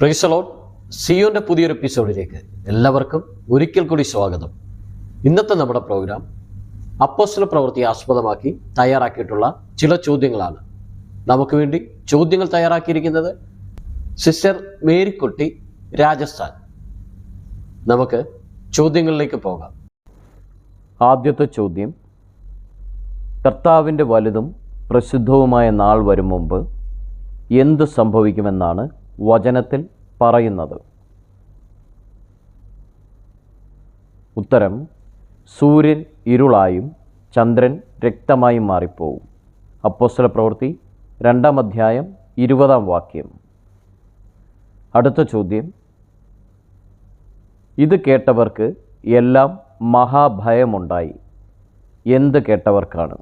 പ്രൈസലോട്ട് സിയോന്റെ പുതിയൊരു എപ്പിസോഡിലേക്ക് എല്ലാവർക്കും ഒരിക്കൽ കൂടി സ്വാഗതം. ഇന്നത്തെ നമ്മുടെ പ്രോഗ്രാം അപ്പോസ്തല പ്രവൃത്തി ആസ്പദമാക്കി തയ്യാറാക്കിയിട്ടുള്ള ചില ചോദ്യങ്ങളാണ്. നമുക്ക് വേണ്ടി ചോദ്യങ്ങൾ തയ്യാറാക്കിയിരിക്കുന്നത് സിസ്റ്റർ മേരിക്കുട്ടി രാജസ്ഥാൻ. നമുക്ക് ചോദ്യങ്ങളിലേക്ക് പോകാം. ആദ്യത്തെ ചോദ്യം കർത്താവിന്റെ വലുതും പ്രസിദ്ധവുമായ നാൾ വരും മുമ്പ് എന്ത് സംഭവിക്കുമെന്നാണ് വചനത്തിൽ പറയുന്നത്. ഉത്തരം സൂര്യൻ ഇരുളായും ചന്ദ്രൻ രക്തമായും മാറിപ്പോവും. അപ്പോസ്തല പ്രവൃത്തി രണ്ടാം അധ്യായം ഇരുപതാം വാക്യം. അടുത്ത ചോദ്യം ഇത് കേട്ടവർക്ക് എല്ലാം മഹാഭയമുണ്ടായി. എന്ത് കേട്ടവർക്കാണ്?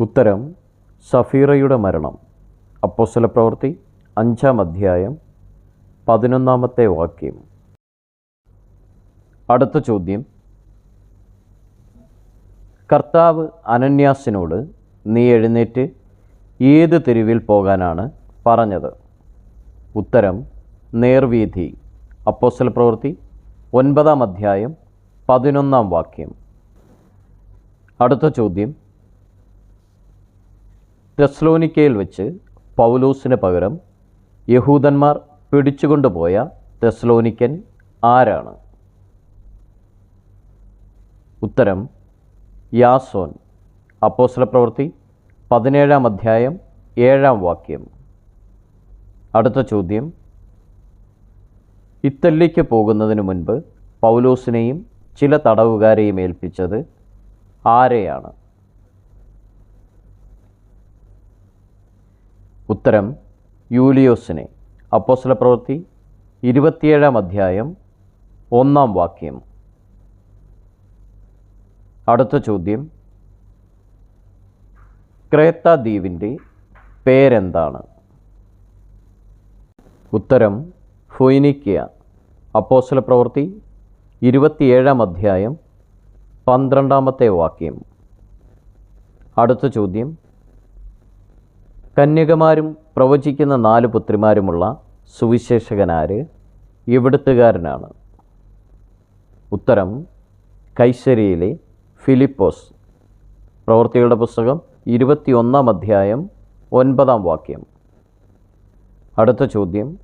ഉത്തരം സഫീറയുടെ മരണം. അപ്പോസ്തല പ്രവൃത്തി അഞ്ചാം അധ്യായം പതിനൊന്നാമത്തെ വാക്യം. അടുത്ത ചോദ്യം. കർത്താവ് അനന്യാസിനോട് നീ എഴുന്നേറ്റ് ഏത് തെരുവിൽ പോകാനാണ്? പറഞ്ഞത്. ഉത്തരം നേർവീഥി. അപ്പോസ്തല പ്രവൃത്തി ഒൻപതാം അധ്യായം പതിനൊന്നാം വാക്യം. അടുത്ത ചോദ്യം. തെസ്ലോനിക്കയിൽ വെച്ച് പൗലോസിന് പകരം യഹൂദന്മാർ പിടിച്ചുകൊണ്ടുപോയ തെസ്ലോനിക്കൻ ആരാണ്? ഉത്തരം യാസോൻ. അപ്പോസ്ല പ്രവൃത്തി പതിനേഴാം അധ്യായം ഏഴാം വാക്യം. അടുത്ത ചോദ്യം ഇത്തല്ലിക്ക് പോകുന്നതിന് മുൻപ് പൗലോസിനെയും ചില തടവുകാരെയും ഏൽപ്പിച്ചത് ആരെയാണ്? ഉത്തരം യൂലിയോസിനെ. അപ്പോസല പ്രവൃത്തി ഇരുപത്തിയേഴാം അധ്യായം ഒന്നാം വാക്യം. അടുത്ത ചോദ്യം. ക്രേത്ത ദ്വീപിന്റെ പേരെന്താണ്? ഉത്തരം ഫൊയ്നിക്കിയ അപ്പോസല പ്രവൃത്തി ഇരുപത്തിയേഴാം അധ്യായം പന്ത്രണ്ടാമത്തെ വാക്യം. അടുത്ത ചോദ്യം. കന്യകമാരും പ്രവചിക്കുന്ന നാല് പുത്രിമാരുമുള്ള സുവിശേഷകനാര്? ഇവിടുത്തുകാരനാണ്. ഉത്തരം കൈശ്ശേരിയിലെ ഫിലിപ്പോസ്. പ്രവൃത്തികളുടെ പുസ്തകം ഇരുപത്തിയൊന്നാം അധ്യായം ഒൻപതാം വാക്യം. അടുത്ത ചോദ്യം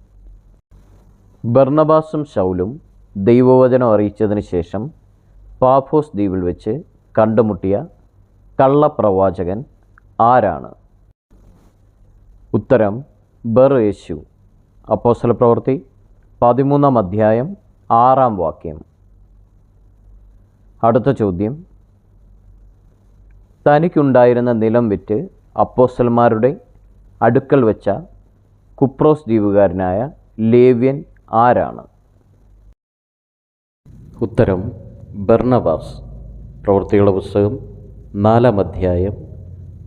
ബർണബാസും ശൗലും ദൈവവചനം അറിയിച്ചതിന് ശേഷം പാഫോസ് ദ്വീപിൽ വെച്ച് കണ്ടുമുട്ടിയ കള്ളപ്രവാചകൻ ആരാണ്? ഉത്തരം ബർ യേശു. അപ്പോസ്തല പ്രവൃത്തി പതിമൂന്നാം അധ്യായം ആറാം വാക്യം. അടുത്ത ചോദ്യം. തനിക്കുണ്ടായിരുന്ന നിലം വിറ്റ് അപ്പോസ്റ്റൽമാരുടെ അടുക്കൽ വെച്ച കുപ്രോസ് ദ്വീപുകാരനായ ലേവ്യൻ ആരാണ്? ഉത്തരം ബർണബാസ്. പ്രവൃത്തികളുടെ പുസ്തകം നാലാം അധ്യായം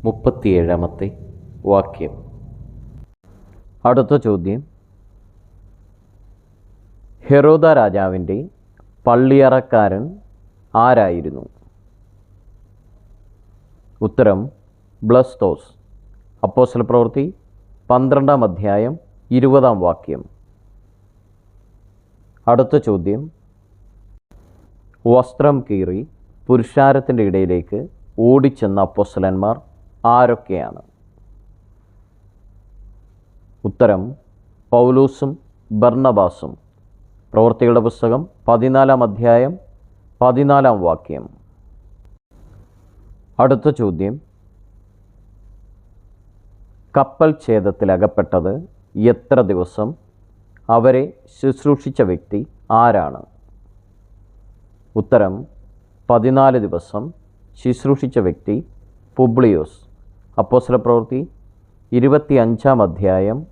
മുപ്പത്തിയേഴാമത്തെ വാക്യം. അടുത്ത ചോദ്യം. ഹെറോദ രാജാവിന്റെ പള്ളിയറക്കാരൻ ആരായിരുന്നു? ഉത്തരം ബ്ലസ്തോസ്. അപ്പോസ്റ്റൽ പ്രവൃത്തി പന്ത്രണ്ടാം അധ്യായം ഇരുപതാം വാക്യം. അടുത്ത ചോദ്യം. വസ്ത്രം കീറി പുരുഷാരത്തിന്റെ ഇടയിലേക്ക് ഓടിച്ചെന്ന അപ്പോസ്റ്റലന്മാർ ആരൊക്കെയാണ്? ഉത്തരം പൗലൂസും ബർണബാസും. പ്രവൃത്തികളുടെ പുസ്തകം പതിനാലാം അധ്യായം പതിനാലാം വാക്യം. അടുത്ത ചോദ്യം. കപ്പൽ ഛേദത്തിൽ അകപ്പെട്ടത് എത്ര ദിവസം? അവരെ ശുശ്രൂഷിച്ച വ്യക്തി ആരാണ്? ഉത്തരം പതിനാല് ദിവസം ശുശ്രൂഷിച്ച വ്യക്തി പുബ്ലിയോസ്. അപ്പോസ്തല പ്രവൃത്തി ഇരുപത്തി അഞ്ചാം അധ്യായം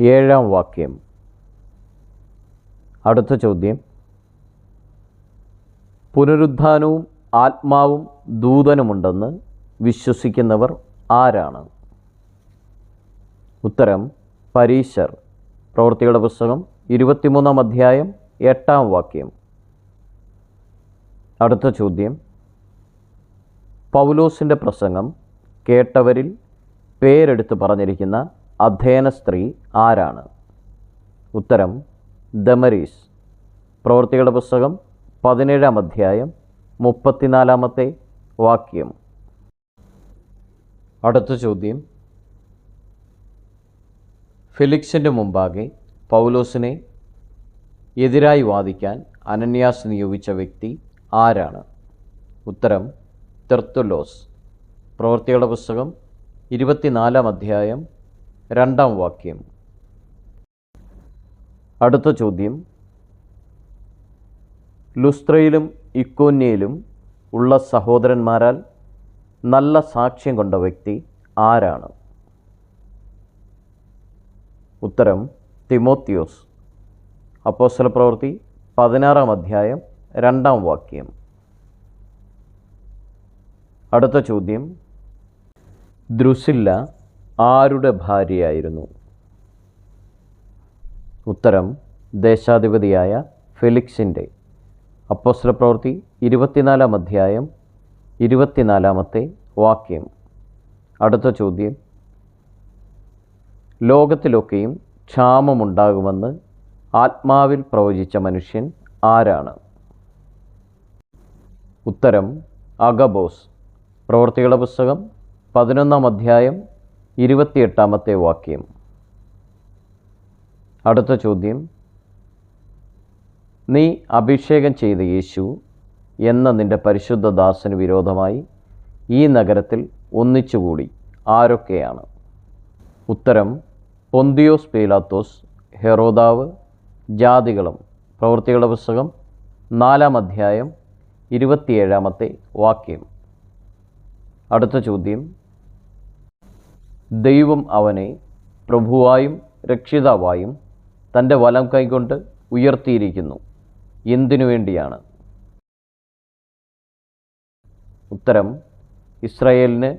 ഏഴാം വാക്യം. അടുത്ത ചോദ്യം. പുനരുദ്ധാനവും ആത്മാവും ദൂതനുമുണ്ടെന്ന് വിശ്വസിക്കുന്നവർ ആരാണ്? ഉത്തരം പരീശർ. പ്രവൃത്തികളുടെ പുസ്തകം ഇരുപത്തിമൂന്നാം അധ്യായം എട്ടാം വാക്യം. അടുത്ത ചോദ്യം. പൗലോസിന്റെ പ്രസംഗം കേട്ടവരിൽ പേരെടുത്ത് പറഞ്ഞിരിക്കുന്ന അധ്യയന സ്ത്രീ ആരാണ്? ഉത്തരം ദമരീസ്. പ്രവൃത്തികളുടെ പുസ്തകം പതിനേഴാം അധ്യായം മുപ്പത്തിനാലാമത്തെ വാക്യം. അടുത്ത ചോദ്യം. ഫിലിക്സിന്റെ മുമ്പാകെ പൗലോസിനെ എതിരായി വാദിക്കാൻ അനന്യാസ് നിയോഗിച്ച വ്യക്തി ആരാണ്? ഉത്തരം തെർത്തുലോസ് പ്രവൃത്തികളുടെ പുസ്തകം ഇരുപത്തിനാലാം അധ്യായം രണ്ടാം വാക്യം. അടുത്ത ചോദ്യം. ലുസ്ത്രയിലും ഇക്കോന്യയിലും ഉള്ള സഹോദരന്മാരാൽ നല്ല സാക്ഷ്യം കൊണ്ട വ്യക്തി ആരാണ്? ഉത്തരം തിമോത്തിയോസ്. അപ്പോസ്തല പ്രവൃത്തി പതിനാറാം അധ്യായം രണ്ടാം വാക്യം. അടുത്ത ചോദ്യം. ദ്രുസില്ല ആരുടെ ഭാര്യയായിരുന്നു? ഉത്തരം ദേശാധിപതിയായ ഫെലിക്സിന്റെ. അപ്പോസ്ര പ്രവൃത്തി ഇരുപത്തിനാലാം അധ്യായം ഇരുപത്തിനാലാമത്തെ വാക്യം. അടുത്ത ചോദ്യം. ലോകത്തിലൊക്കെയും ക്ഷാമമുണ്ടാകുമെന്ന് ആത്മാവിൽ പ്രവചിച്ച മനുഷ്യൻ ആരാണ്? ഉത്തരം അഗബോസ്. പ്രവൃത്തികളുടെ പുസ്തകം പതിനൊന്നാം അധ്യായം ഇരുപത്തിയെട്ടാമത്തെ വാക്യം. അടുത്ത ചോദ്യം. നീ അഭിഷേകം ചെയ്ത യേശു എന്ന നിന്റെ പരിശുദ്ധ ദാസന് വിരോധമായി ഈ നഗരത്തിൽ ഒന്നിച്ചുകൂടി ആരൊക്കെയാണ്? ഉത്തരം പൊന്തിയോസ് പീലാത്തോസ് ഹെറോദാവ് ജാതികളും. പ്രവൃത്തികളുടെ പുസ്തകം നാലാം അധ്യായം ഇരുപത്തിയേഴാമത്തെ വാക്യം. അടുത്ത ചോദ്യം. ദൈവം അവനെ പ്രഭുവായും രക്ഷിതാവായും തന്റെ വലം കൈകൊണ്ട് ഉയർത്തിയിരിക്കുന്നു. എന്തിനു വേണ്ടിയാണ്? ഉത്തരം ഇസ്രയേലിന്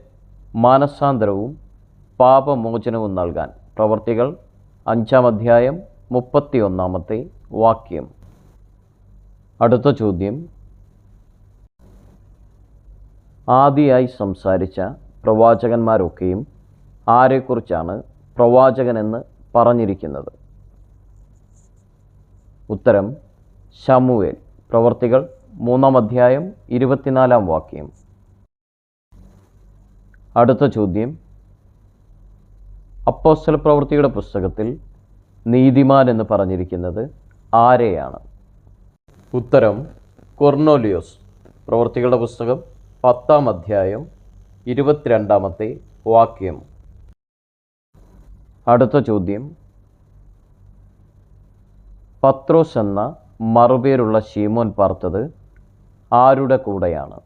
മാനസാന്തരവും പാപമോചനവും നൽകാൻ. പ്രവർത്തികൾ അഞ്ചാം അധ്യായം മുപ്പത്തി ഒന്നാമത്തെ വാക്യം. അടുത്ത ചോദ്യം. ആദിയായി സംസാരിച്ച പ്രവാചകന്മാരൊക്കെയും ആരെക്കുറിച്ചാണ് പ്രവാചകനെന്ന് പറഞ്ഞിരിക്കുന്നത്? ഉത്തരം ശമുവേൽ. പ്രവർത്തികൾ മൂന്നാം അധ്യായം ഇരുപത്തിനാലാം വാക്യം. അടുത്ത ചോദ്യം. അപ്പോസ്റ്റൽ പ്രവൃത്തിയുടെ പുസ്തകത്തിൽ നീതിമാൻ എന്ന് പറഞ്ഞിരിക്കുന്നത് ആരെയാണ്? ഉത്തരം കൊർണോലിയോസ് പ്രവൃത്തികളുടെ പുസ്തകം പത്താം അധ്യായം ഇരുപത്തിരണ്ടാമത്തെ വാക്യം. അടുത്ത ചോദ്യം. പത്രോസ് എന്ന മറുപേരുള്ള ഷീമോൻ പാർത്തത് ആരുടെ കൂടെയാണ്?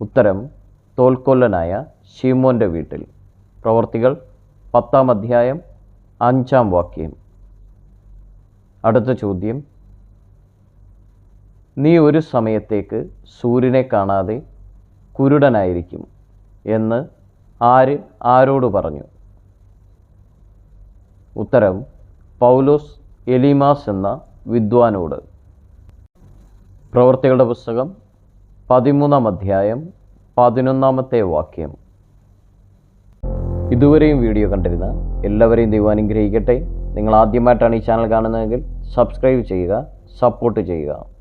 ഉത്തരം തോൽക്കൊല്ലനായ ഷീമോന്റെ വീട്ടിൽ. പ്രവർത്തികൾ പത്താം അധ്യായം അഞ്ചാം വാക്യം. അടുത്ത ചോദ്യം. നീ ഒരു സമയത്തേക്ക് സൂര്യനെ കാണാതെ കുരുടനായിരിക്കും എന്ന് ആര് ആരോട് പറഞ്ഞു? ഉത്തരം പൗലോസ് എലിമാസ് എന്ന വിദ്വാനോട്. പ്രവൃത്തികളുടെ പുസ്തകം പതിമൂന്നാം അധ്യായം പതിനൊന്നാമത്തെ വാക്യം. ഇതുവരെയും വീഡിയോ കണ്ടിരുന്ന എല്ലാവരെയും ദൈവം അനുഗ്രഹിക്കട്ടെ. നിങ്ങൾ ആദ്യമായിട്ടാണ് ഈ ചാനൽ കാണുന്നതെങ്കിൽ സബ്സ്ക്രൈബ് ചെയ്യുക സപ്പോർട്ട് ചെയ്യുക.